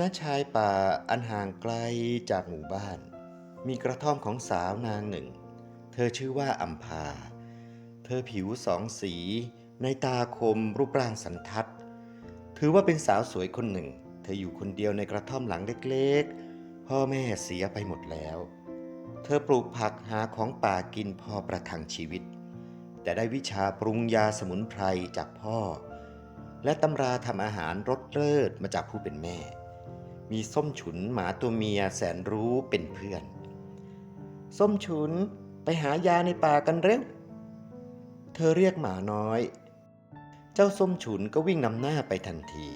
ณชายป่าอันห่างไกลจากหมู่บ้าน มีกระท่อมของสาวนางหนึ่ง เธอชื่อว่าอัมพา เธอผิวสองสี ในตาคมรูปร่างสันทัด ถือว่าเป็นสาวสวยคนหนึ่ง เธออยู่คนเดียวในกระท่อมหลังเล็กๆ พ่อแม่เสียไปหมดแล้ว เธอปลูกผักหาของป่ากินพอประทังชีวิต แต่ได้วิชาปรุงยาสมุนไพรจากพ่อ และตำราทำอาหารรสเลิศมาจากผู้เป็นแม่ มีส้มฉุนหมาตัวเมียแสนรู้เป็นเพื่อน ส้มฉุนไปหายาในป่ากันเร็ว เธอเรียกหมาน้อย เจ้าส้มฉุนก็วิ่งนำหน้าไปทันที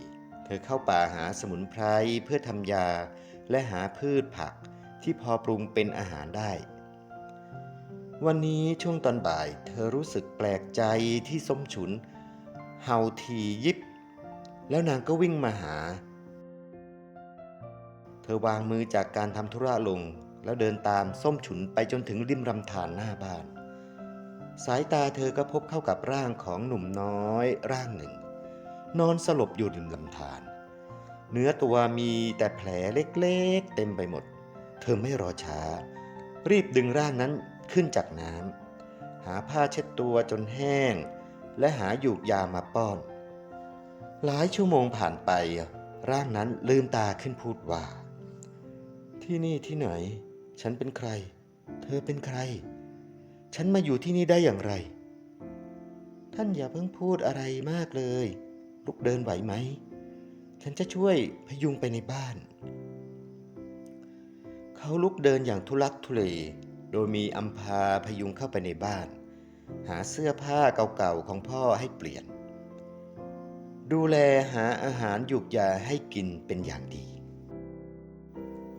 เธอเข้าป่าหาสมุนไพรเพื่อทำยา และหาพืชผักที่พอปรุงเป็นอาหารได้ วันนี้ช่วงตอนบ่าย เธอรู้สึกแปลกใจที่ส้มฉุนเห่าทียิบ แล้วนางก็วิ่งมาหา เธอวางมือจากการทำธุระลง แล้วเดินตามส้มฉุนไปจนถึงริมรำธารหน้าบ้าน สายตาเธอก็พบเข้ากับร่างของหนุ่มน้อยร่างหนึ่ง นอนสลบอยู่ริมลำธารเนื้อตัวมีแต่แผลเล็กๆ เต็มไปหมด เธอไม่รอช้า รีบดึงร่างนั้นขึ้นจากน้ำหาผ้าเช็ดตัวจนแห้ง และหาหยูกยามาป้อน หลายชั่วโมงผ่านไป ร่างนั้นลืมตาขึ้นพูดว่า ที่นี่ที่ไหน ฉันเป็นใคร เธอเป็นใคร ฉันมาอยู่ที่นี่ได้อย่างไร ท่านอย่าเพิ่งพูดอะไรมากเลย ลุกเดินไหวไหม ฉันจะช่วยพยุงไปในบ้าน เขาลุกเดินอย่างทุลักทุเล โดยมีอัมพาพยุงเข้าไปในบ้าน หาเสื้อผ้าเก่าๆของพ่อให้เปลี่ยน ดูแลหาอาหารหยุกยาให้กินเป็นอย่างดี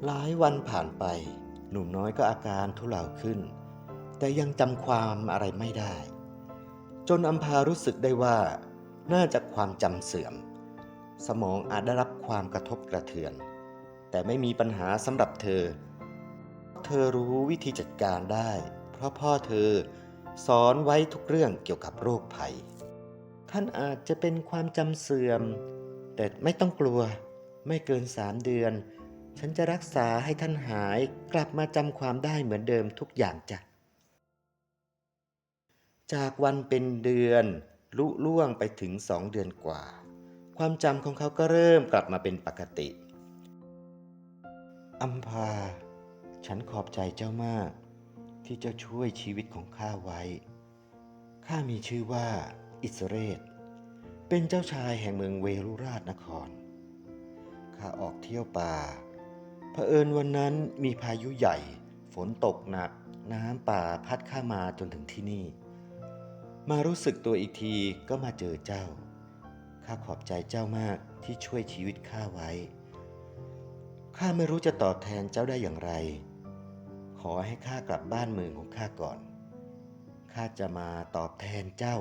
หลายวันผ่านไป หนุ่มน้อยก็อาการทุเลาขึ้น แต่ยังจำความอะไรไม่ได้ จนอัมพารู้สึกได้ว่าน่าจะความจำเสื่อม สมองอาจได้รับความกระทบกระเทือน แต่ไม่มีปัญหาสำหรับเธอ เธอรู้วิธีจัดการได้ เพราะพ่อเธอสอนไว้ทุกเรื่องเกี่ยวกับโรคภัย ท่านอาจจะเป็นความจำเสื่อม แต่ไม่ต้องกลัว ไม่เกินสามเดือน ฉันจะรักษาให้ท่านหายกลับมาจำความได้เหมือนเดิมทุกอย่างจ้ะ จากวันเป็นเดือนลุล่วงไปถึงสองเดือนกว่า ความจำของเขาก็เริ่มกลับมาเป็นปกติอัมพา ฉันขอบใจเจ้ามาก ที่เจ้าช่วยชีวิตของข้าไว้ ข้ามีชื่อว่า อิสเรศเป็นเจ้าชายแห่งเมืองเวรุราชนคร ข้าออกเที่ยวป่า เผอิญวันนั้นมีพายุใหญ่ ฝนตกหนัก น้ำป่าพัดข้ามาจนถึงที่นี่ มารู้สึกตัวอีกทีก็มาเจอเจ้า ข้าขอบใจเจ้ามากที่ช่วยชีวิตข้าไว้ ข้าไม่รู้จะตอบแทนเจ้าได้อย่างไร ขอให้ข้ากลับบ้านเมืองของข้าก่อน ข้าจะมาตอบแทนเจ้า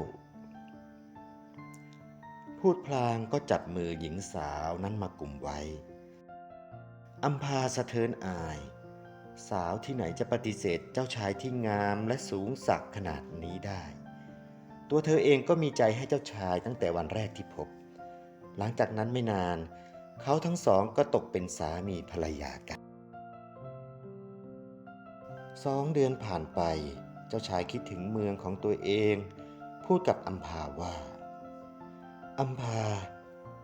พูดพลางก็จับมือหญิงสาวนั้นมากลุ่มไว้ อัมพาสะเทินอาย สาวที่ไหนจะปฏิเสธเจ้าชายที่งามและสูงสักขนาดนี้ได้ ตัวเธอเองก็มีใจให้เจ้าชายตั้งแต่วันแรกที่พบ หลังจากนั้นไม่นาน เขาทั้งสองก็ตกเป็นสามีภรรยากันสองเดือนผ่านไป เจ้าชายคิดถึงเมืองของตัวเอง พูดกับอัมพาว่าอัมพา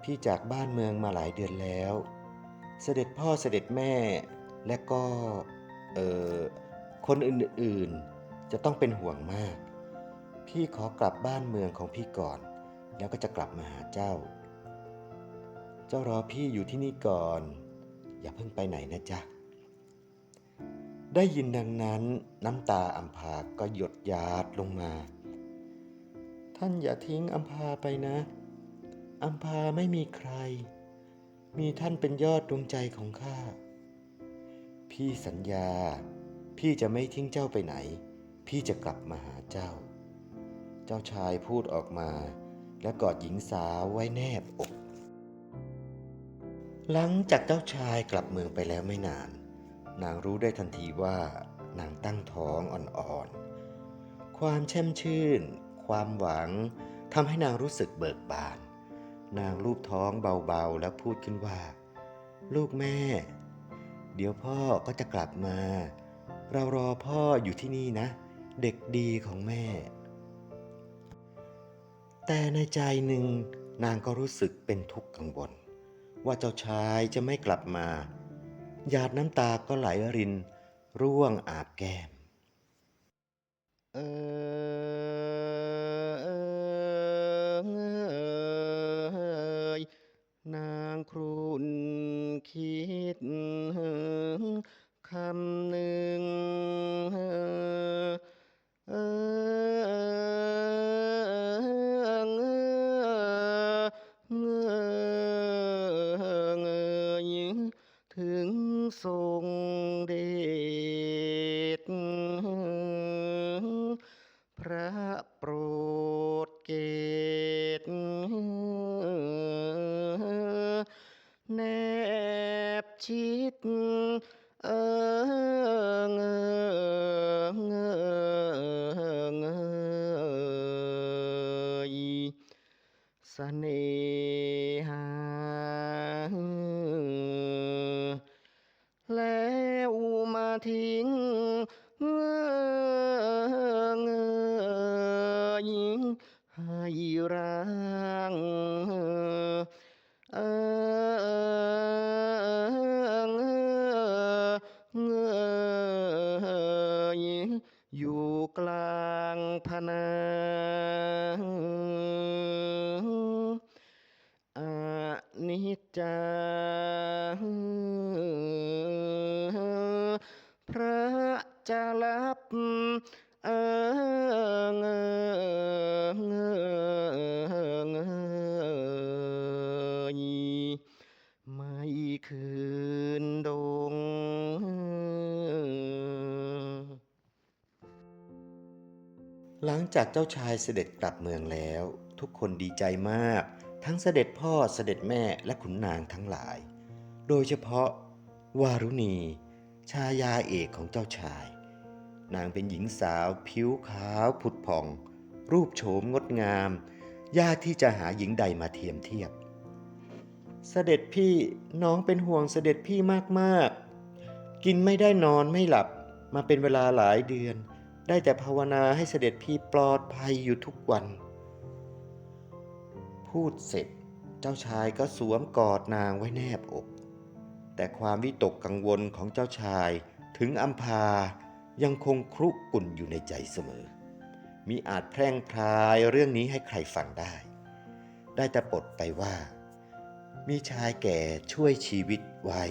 พี่จากบ้านเมืองมาหลายเดือนแล้ว เสด็จพ่อเสด็จแม่และก็เออคนอื่นๆจะต้องเป็นห่วงมาก พี่ขอกลับบ้านเมืองของพี่ก่อน แล้วก็จะกลับมาหาเจ้า เจ้ารอพี่อยู่ที่นี่ก่อน อย่าเพิ่งไปไหนนะจ๊ะ ได้ยินดังนั้นน้ำตาอัมพาก็หยดหยาดลงมา ท่านอย่าทิ้งอัมพาไปนะอัมพาไม่มีใคร มีท่านเป็นยอดดวงใจของข้า พี่สัญญา พี่จะไม่ทิ้งเจ้าไปไหน พี่จะกลับมาหาเจ้า เจ้าชายพูดออกมา และกอดหญิงสาวไว้แนบอก หลังจากเจ้าชายกลับเมืองไปแล้วไม่นาน นางรู้ได้ทันทีว่านางตั้งท้องอ่อนๆ ความแช่มชื่น ความหวังทำให้นางรู้สึกเบิกบาน นางลูบท้องเบาๆ แล้วพูดขึ้นว่า ลูกแม่ เดี๋ยวพ่อก็จะกลับมา เรารอพ่ออยู่ที่นี่นะ เด็กดีของแม่ แต่ในใจหนึ่งนางก็รู้สึกเป็นทุกข์กังวลว่าเจ้าชายจะไม่กลับมา หยาดน้ำตาก็ไหลริน ร่วงอาบแก้ม Uh, หลังจากเจ้าชายเสด็จกลับเมืองแล้ว ทุกคนดีใจมาก ทั้งเสด็จพ่อเสด็จแม่และขุนนางทั้งหลาย โดยเฉพาะ วารุณี ชายาเอกของเจ้าชาย นางเป็นหญิงสาวผิวขาวผุดผ่อง รูปโฉมงดงาม ยากที่จะหาหญิงใดมาเทียมเทียบ เสด็จพี่น้องเป็นห่วงเสด็จพี่มากๆ กินไม่ได้นอนไม่หลับมาเป็นเวลาหลายเดือน ได้แต่ภาวนาให้เสด็จพี่ปลอดภัยอยู่ทุกวัน พูดเสร็จเจ้าชายก็สวมกอดนางไว้แนบอก แต่ความวิตกกังวลของเจ้าชายถึงอัมพายังคงครุกุ่นอยู่ในใจเสมอ มิอาจแพร่งพรายเรื่องนี้ให้ใครฟังได้ ได้แต่ปลดไปว่า มีชายแก่ช่วยชีวิตไว้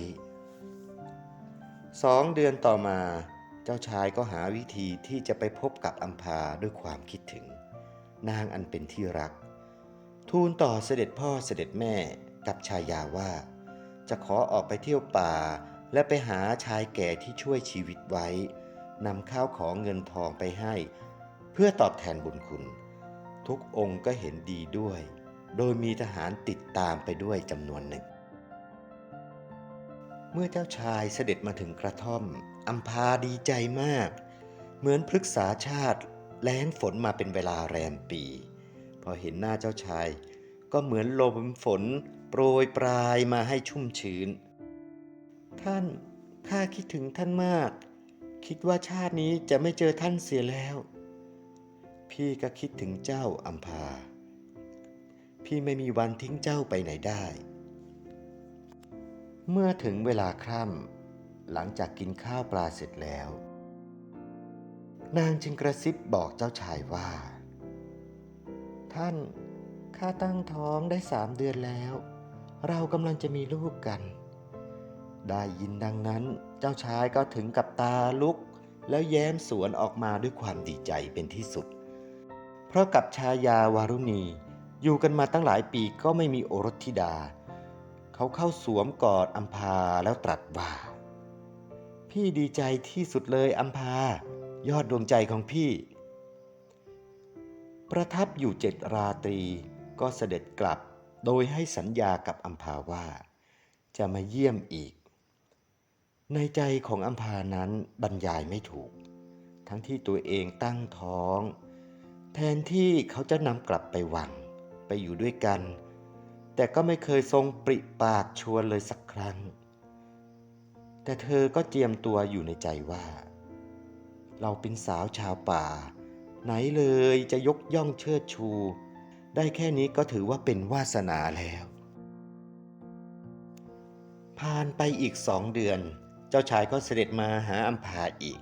สองเดือนต่อมา จ้าชายก็หาวิธีที่จะไปพบกับอัมพาด้วยความคิดถึง นางอันเป็นที่รัก ทูลต่อเสด็จพ่อเสด็จแม่กับชายาว่า จะขอออกไปเที่ยวป่า และไปหาชายแก่ที่ช่วยชีวิตไว้นำข้าวของเงินทองไปให้ เพื่อตอบแทนบุญคุณ ทุกองค์ก็เห็นดีด้วย โดยมีทหารติดตามไปด้วยจำนวนหนึ่ง เมื่อเจ้าชายเสด็จมาถึงกระท่อม อัมพาดีใจมาก เหมือนพฤกษาชาติแล้งฝนมาเป็นเวลาแรมปี พอเห็นหน้าเจ้าชาย ก็เหมือนลมฝนโปรยปลายมาให้ชุ่มชื้น ท่านข้าคิดถึงท่านมาก คิดว่าชาตินี้จะไม่เจอท่านเสียแล้ว พี่ก็คิดถึงเจ้าอัมพา พี่ไม่มีวันทิ้งเจ้าไปไหนได้ เมื่อถึงเวลาค่ำ หลังจากกินข้าวปลาเสร็จแล้ว นางจึงกระซิบบอกเจ้าชายว่า ท่านข้าตั้งท้องได้สามเดือนแล้ว เรากำลังจะมีลูกกัน ได้ยินดังนั้นเจ้าชายก็ถึงกับตาลุก แล้วแย้มสวนออกมาด้วยความดีใจเป็นที่สุด เพราะกับชายาวารุณีอยู่กันมาตั้งหลายปีก็ไม่มีโอรสธิดา เขาเข้าสวมกอดอัมพาแล้วตรัสว่า พี่ดีใจที่สุดเลยอัมพายอดดวงใจของพี่ ประทับอยู่เจ็ดราตรีก็เสด็จกลับโดยให้สัญญากับอัมพาว่า จะมาเยี่ยมอีก ในใจของอัมพานั้นบรรยายไม่ถูก ทั้งที่ตัวเองตั้งท้อง แทนที่เขาจะนำกลับไปวังไปอยู่ด้วยกัน แต่ก็ไม่เคยทรงปริปากชวนเลยสักครั้ง แต่เธอก็เจียมตัวอยู่ในใจว่า เราเป็นสาวชาวป่า ไหนเลยจะยกย่องเชิดชู ได้แค่นี้ก็ถือว่าเป็นวาสนาแล้ว ผ่านไปอีกสองเดือน เจ้าชายก็เสด็จมาหาอัมพาอีก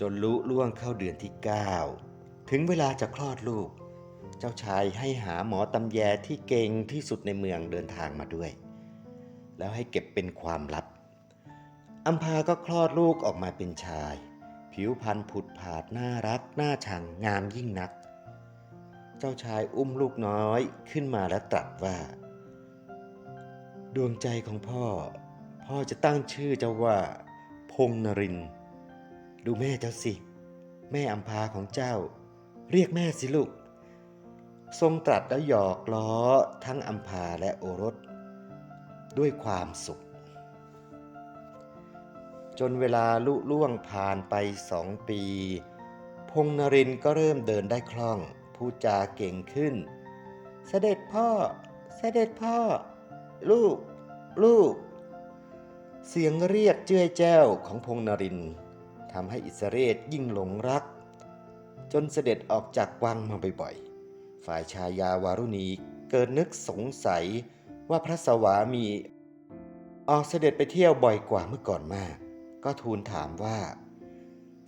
จนลุล่วงเข้าเดือนที่เก้าถึงเวลาจะคลอดลูก เจ้าชายให้หาหมอตำแยที่เก่งที่สุดในเมืองเดินทางมาด้วย แล้วให้เก็บเป็นความลับ อัมพาก็คลอดลูกออกมาเป็นชาย ผิวพรรณผุดผาดน่ารักน่าชังงามยิ่งนัก เจ้าชายอุ้มลูกน้อยขึ้นมาและตรัสว่า ดวงใจของพ่อ พ่อจะตั้งชื่อเจ้าว่า พงนริน ดูแม่เจ้าสิ แม่อัมพาของเจ้า เรียกแม่สิลูก ทรงตรัสแล้วหยอกล้อทั้งอัมพาและโอรส ด้วยความสุข จนเวลาลุล่วงผ่านไปสองปี พงนรินก็เริ่มเดินได้คล่อง พูดจาเก่งขึ้น เสด็จพ่อ เสด็จพ่อ ลูก ลูก เสียงเรียกเจ้ยแจ้วของพงนรินทร์ทำให้อิสเรศยิ่งหลงรัก จนเสด็จออกจากวังมาบ่อยๆ ฝ่ายชายาวารุณีเกิดนึกสงสัยว่าพระสวามี ออกเสด็จไปเที่ยวบ่อยกว่าเมื่อก่อนมาก ก็ทูลถามว่า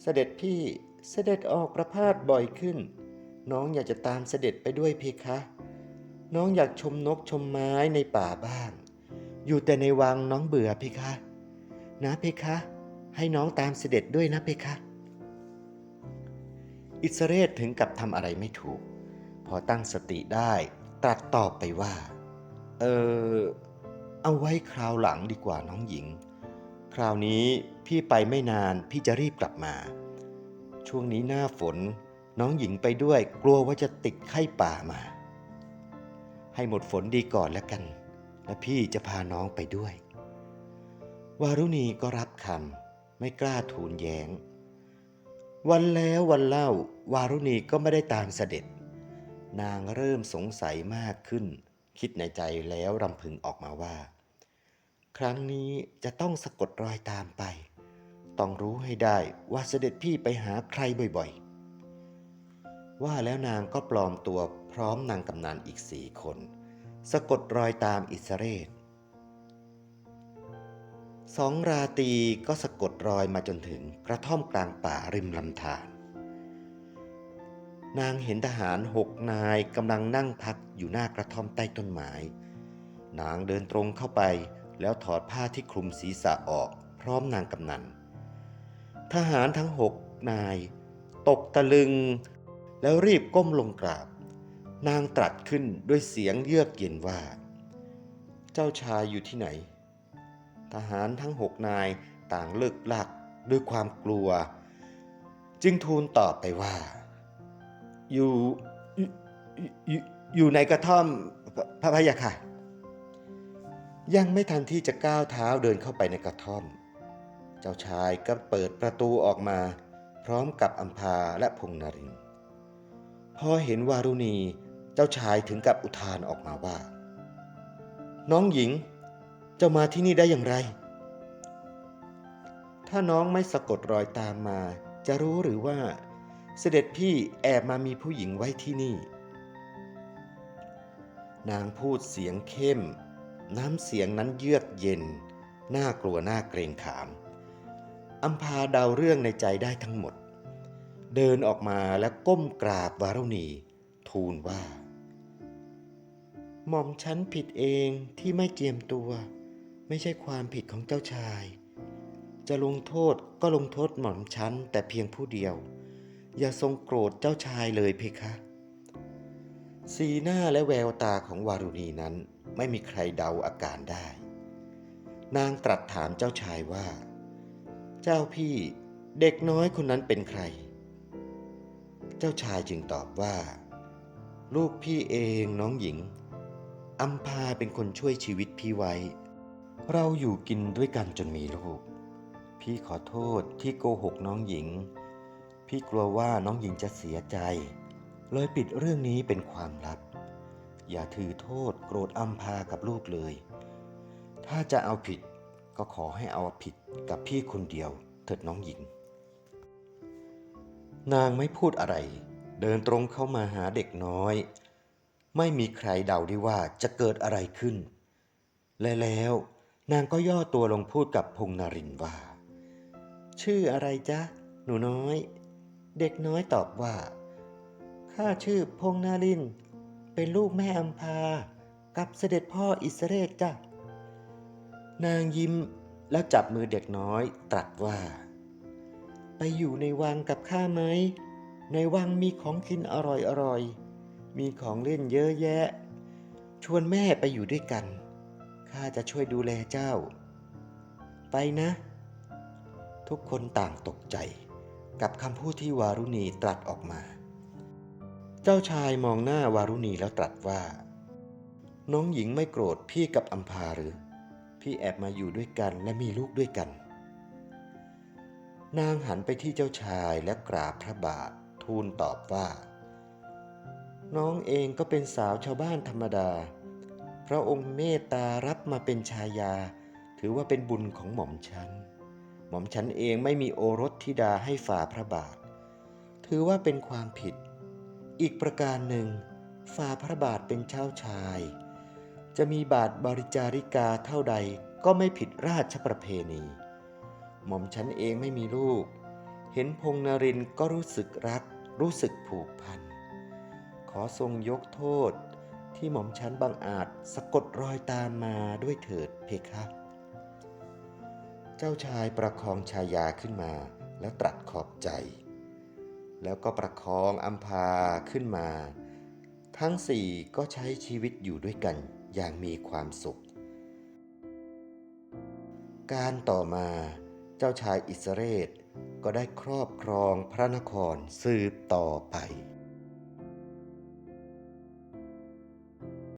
เสด็จพี่เสด็จออกประพาสบ่อยขึ้น น้องอยากจะตามเสด็จไปด้วยเพคะ น้องอยากชมนกชมไม้ในป่าบ้าง อยู่แต่ในวังน้องเบื่อเพคะ นะเพคะ ให้น้องตามเสด็จด้วยนะเพคะ อิสเรศถึงกับทำอะไรไม่ถูก พอตั้งสติได้ตรัสตอบไปว่า เออเอาไว้คราวหลังดีกว่าน้องหญิง คราวนี้ พี่ไปไม่นานพี่จะรีบกลับมา ช่วงนี้หน้าฝนน้องหญิงไปด้วยกลัวว่าจะติดไข้ป่ามา ให้หมดฝนดีก่อนแล้วกัน และพี่จะพาน้องไปด้วย วารุณีก็รับคำไม่กล้าทูลแย้ง วันแล้ววันเล่าวารุณีก็ไม่ได้ตามเสด็จ นางเริ่มสงสัยมากขึ้น คิดในใจแล้วรำพึงออกมาว่า ครั้งนี้จะต้องสะกดรอยตามไป ต้องรู้ให้ได้ว่าเสด็จพี่ไปหาใครบ่อยๆ ว่าแล้วนางก็ปลอมตัวพร้อมนางกำนันอีกสี่คน สะกดรอยตามอิสเรศสองราตีก็สะกดรอยมาจนถึงกระท่อมกลางป่าริมลำธารนางเห็นทหารหกนายกำลังนั่งพักอยู่หน้ากระท่อมใต้ต้นไม้ นางเดินตรงเข้าไปแล้วถอดผ้าที่คลุมศีรษะออกพร้อมนางกำนัน ทหารทั้งหกนาย ตกตะลึง แล้วรีบก้มลงกราบ นางตรัสขึ้นด้วยเสียงเยือกเย็นว่า เจ้าชายอยู่ที่ไหน ทหารทั้งหกนายต่างเลิกลักด้วยความกลัว จึงทูลตอบไปว่า อยู่อยู่ในกระท่อมพระพยะค่ะ ยังไม่ทันที่จะก้าวเท้าเดินเข้าไปในกระท่อม จ้าชายก็เปิดประตูออกมา พร้อมกับอัมพาและพงนรินพอเห็นวารุณีเจ้าชายถึงกับอุทานออกมาว่า น้องหญิงเจ้ามาที่นี่ได้อย่างไร ถ้าน้องไม่สะกดรอยตามมา จะรู้หรือว่า เสด็จพี่แอบมามีผู้หญิงไว้ที่นี่ นางพูดเสียงเข้ม น้ำเสียงนั้นเยือกเย็น น่ากลัวน่าเกรงขาม อัมพาเดาเรื่องในใจได้ทั้งหมด เดินออกมาและก้มกราบวารุณี ทูลว่า หม่อมฉันผิดเองที่ไม่เจียมตัว ไม่ใช่ความผิดของเจ้าชาย จะลงโทษก็ลงโทษหม่อมฉันแต่เพียงผู้เดียว อย่าทรงโกรธเจ้าชายเลยเพคะ สีหน้าและแววตาของวารุณีนั้นไม่มีใครเดาอาการได้ นางตรัสถามเจ้าชายว่า เจ้าพี่เด็กน้อยคนนั้นเป็นใคร เจ้าชายจึงตอบว่า ลูกพี่เองน้องหญิงอัมพาเป็นคนช่วยชีวิตพี่ไว้ เราอยู่กินด้วยกันจนมีลูก พี่ขอโทษที่โกหกน้องหญิง พี่กลัวว่าน้องหญิงจะเสียใจ เลยปิดเรื่องนี้เป็นความลับ อย่าถือโทษโกรธอัมพากับลูกเลย ถ้าจะเอาผิด ก็ขอให้เอาผิดกับพี่คนเดียวเถิดน้องหญิง นางไม่พูดอะไร เดินตรงเข้ามาหาเด็กน้อย ไม่มีใครเดาได้ว่าจะเกิดอะไรขึ้น และแล้วนางก็ย่อตัวลงพูดกับพงนารินว่า ชื่ออะไรจ๊ะ หนูน้อย เด็กน้อยตอบว่าข้าชื่อพงนาริน เป็นลูกแม่อัมพา กับเสด็จพ่ออิสเรศจ้ะ นางยิ้มแล้วจับมือเด็กน้อยตรัสว่า ไปอยู่ในวังกับข้าไหม ในวังมีของกินอร่อยอร่อย มีของเล่นเยอะแยะ ชวนแม่ไปอยู่ด้วยกัน ข้าจะช่วยดูแลเจ้า ไปนะ ทุกคนต่างตกใจกับคำพูดที่วารุณีตรัสออกมา เจ้าชายมองหน้าวารุณีแล้วตรัสว่า น้องหญิงไม่โกรธพี่กับอัมพาหรือ พี่แอบมาอยู่ด้วยกันและมีลูกด้วยกัน นางหันไปที่เจ้าชายและกราบพระบาททูลตอบว่า น้องเองก็เป็นสาวชาวบ้านธรรมดา พระองค์เมตตารับมาเป็นชายา ถือว่าเป็นบุญของหม่อมฉัน หม่อมฉันเองไม่มีโอรสธิดาให้ฝ่าพระบาท ถือว่าเป็นความผิด อีกประการหนึ่งฝ่าพระบาทเป็นเจ้าชาย จะมีบาทบริจาริกาเท่าใดก็ไม่ผิดราชประเพณี หม่อมฉันเองไม่มีลูก เห็นพงนรินก็รู้สึกรัก รู้สึกผูกพัน ขอทรงยกโทษที่หม่อมฉันบังอาจสะกดรอยตามมาด้วยเถิดเพคะ เจ้าชายประคองชายาขึ้นมาแล้วตรัสขอบใจ แล้วก็ประคองอัมพาขึ้นมา ทั้งสี่ก็ใช้ชีวิตอยู่ด้วยกัน อย่างมีความสุข การต่อมาเจ้าชายอิสเรศก็ได้ครอบครองพระนครสืบต่อไป